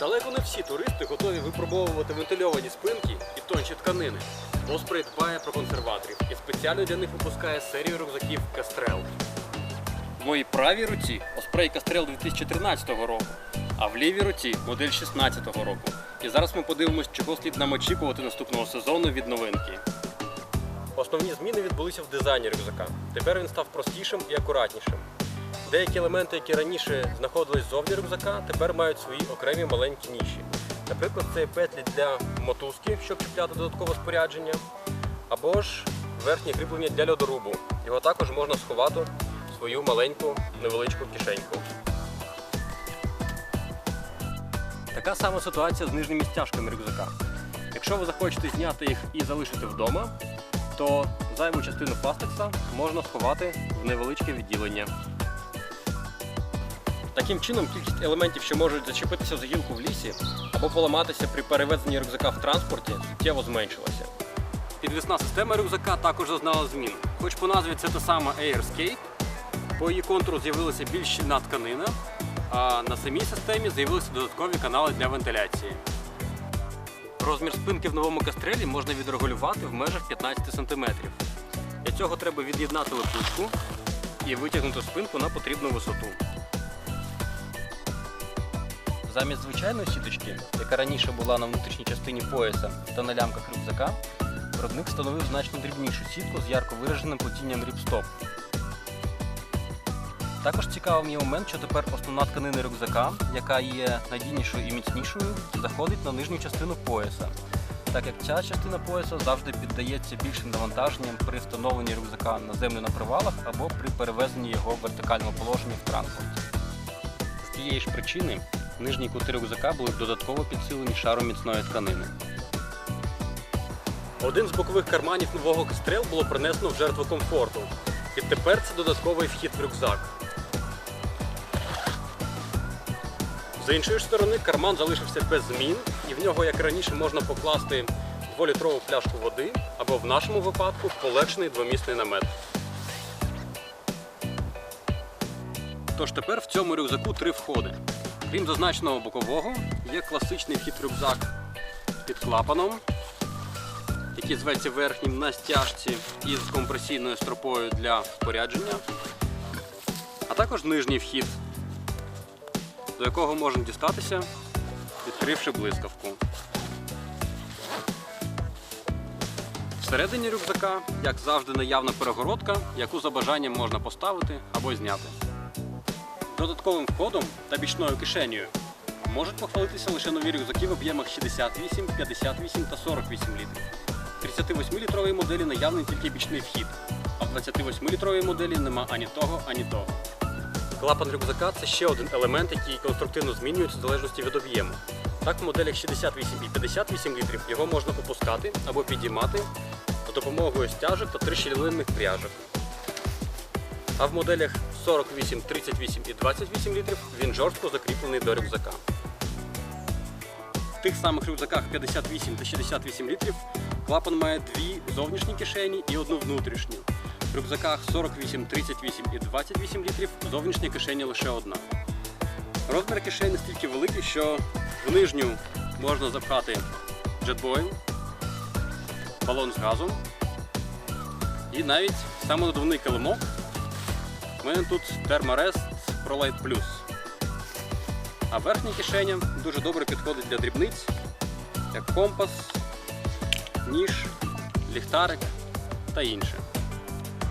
Далеко не всі туристи готові випробовувати вентильовані спинки і тонші тканини. Оспрей дбає про консерваторів і спеціально для них випускає серію рюкзаків Кастрел. В моїй правій руці Оспрей Кастрел 2013 року, а в лівій руці модель 2016 року. І зараз ми подивимось, чого слід нам очікувати наступного сезону від новинки. Основні зміни відбулися в дизайні рюкзака. Тепер він став простішим і акуратнішим. Деякі елементи, які раніше знаходились ззовні рюкзака, тепер мають свої окремі маленькі ніші. Наприклад, це петлі для мотузки, щоб чіпляти додаткове спорядження, або ж верхнє кріплення для льодорубу. Його також можна сховати в свою маленьку невеличку кишеньку. Така сама ситуація з нижніми стяжками рюкзака. Якщо ви захочете зняти їх і залишити вдома, то зайву частину пластикса можна сховати в невеличке відділення. Таким чином, кількість елементів, що можуть зачепитися за гілку в лісі або поламатися при перевезенні рюкзака в транспорті, суттєво зменшилася. Підвісна система рюкзака також зазнала змін. Хоч по назві це та сама Airscape, по її контуру з'явилася більш щільна тканина, а на самій системі з'явилися додаткові канали для вентиляції. Розмір спинки в новому кастрелі можна відрегулювати в межах 15 см. Для цього треба від'єднати липучку і витягнути спинку на потрібну висоту. Замість звичайної сіточки, яка раніше була на внутрішній частині пояса та на лямках рюкзака, виробник встановив значно дрібнішу сітку з ярко вираженим плетінням ріпстоп. Також цікавим є момент, що тепер основна тканина рюкзака, яка є надійнішою і міцнішою, заходить на нижню частину пояса, так як ця частина пояса завжди піддається більшим навантаженням при встановленні рюкзака на землю на привалах або при перевезенні його в вертикальному положенні в транспорті. З тієї ж причини нижні кути рюкзака були додатково підсилені шаром міцної тканини. Один з бокових карманів нового кастрел було принесено в жертву комфорту. І тепер це додатковий вхід в рюкзак. З іншої сторони, карман залишився без змін, і в нього, як раніше, можна покласти 2-літрову пляшку води або в нашому випадку полегшений двомісний намет. Тож тепер в цьому рюкзаку три входи. Крім зазначеного бокового, є класичний вхід рюкзак під клапаном, який зветься верхнім на стяжці із компресійною стропою для спорядження, а також нижній вхід, до якого можна дістатися, відкривши блискавку. Всередині рюкзака, як завжди, наявна перегородка, яку за бажанням можна поставити або зняти. Додатковим входом та бічною кишенею можуть похвалитися лише нові рюкзаки в об'ємах 68, 58 та 48 літрів. В 38-літровій моделі наявний тільки бічний вхід, а в 28-літровій моделі нема ані того, ані того. Клапан рюкзака це ще один елемент, який конструктивно змінюється в залежності від об'єму. Так, в моделях 68 і 58 літрів його можна опускати або підіймати за допомогою стяжок та трищелинних пряжок. А в моделях 48, 38 і 28 літрів він жорстко закріплений до рюкзака. В тих самих рюкзаках 58 та 68 літрів клапан має дві зовнішні кишені і одну внутрішню. В рюкзаках 48, 38 і 28 літрів зовнішня кишеня лише одна. Розмір кишень настільки великий, що в нижню можна запхати джетбойл, балон з газом і навіть самонадувний килимок у мене тут терморез ProLight Plus. А верхня кишеня дуже добре підходить для дрібниць, як компас, ніж, ліхтарик та інше.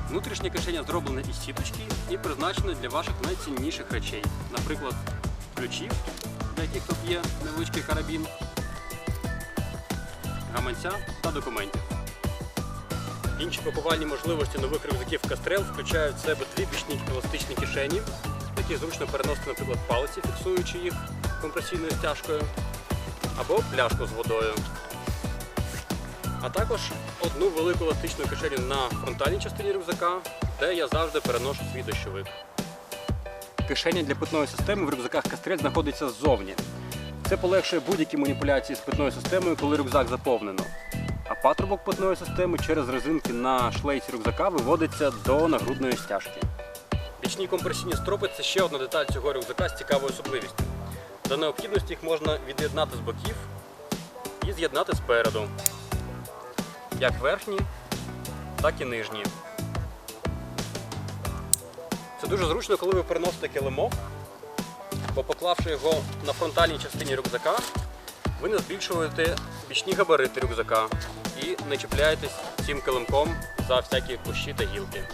Внутрішня кишеня зроблена із сіточки і призначена для ваших найцінніших речей, наприклад, ключів, для яких тут є невеличкий карабін, гаманця та документів. Інші пакувальні можливості нових рюкзаків Кастрел включають в себе дві бічні еластичні кишені, які зручно переносити, наприклад, палиці, фіксуючи їх компресійною стяжкою, або пляшку з водою. А також одну велику еластичну кишеню на фронтальній частині рюкзака, де я завжди переношу свій дощовик. Кишеня для питної системи в рюкзаках Кастрель знаходиться ззовні. Це полегшує будь-які маніпуляції з питною системою, коли рюкзак заповнено. Патрубок питної системи через резинки на шлейці рюкзака виводиться до нагрудної стяжки. Бічні компресійні стропи це ще одна деталь цього рюкзака з цікавою особливістю. За необхідності їх можна від'єднати з боків і з'єднати спереду. Як верхні, так і нижні. Це дуже зручно, коли ви переносите килимок, бо поклавши його на фронтальній частині рюкзака, ви не збільшуєте бічні габарити рюкзака і не чіпляєтесь цим килимком за всякі кущі та гілки.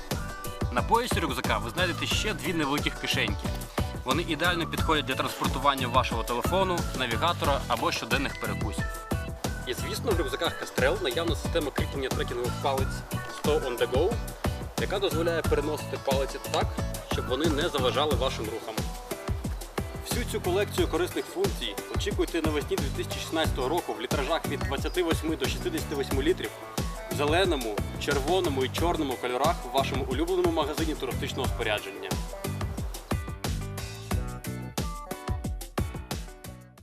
На поясі рюкзака ви знайдете ще дві невеликих кишеньки. Вони ідеально підходять для транспортування вашого телефону, навігатора або щоденних перекусів. І звісно, в рюкзаках Кастрел наявна система кріплення трекінгових палець 100 on the go, яка дозволяє переносити палиці так, щоб вони не заважали вашим рухам. Всю цю колекцію корисних функцій очікуйте навесні 2016 року в літражах від 28 до 68 літрів в зеленому, червоному і чорному кольорах в вашому улюбленому магазині туристичного спорядження.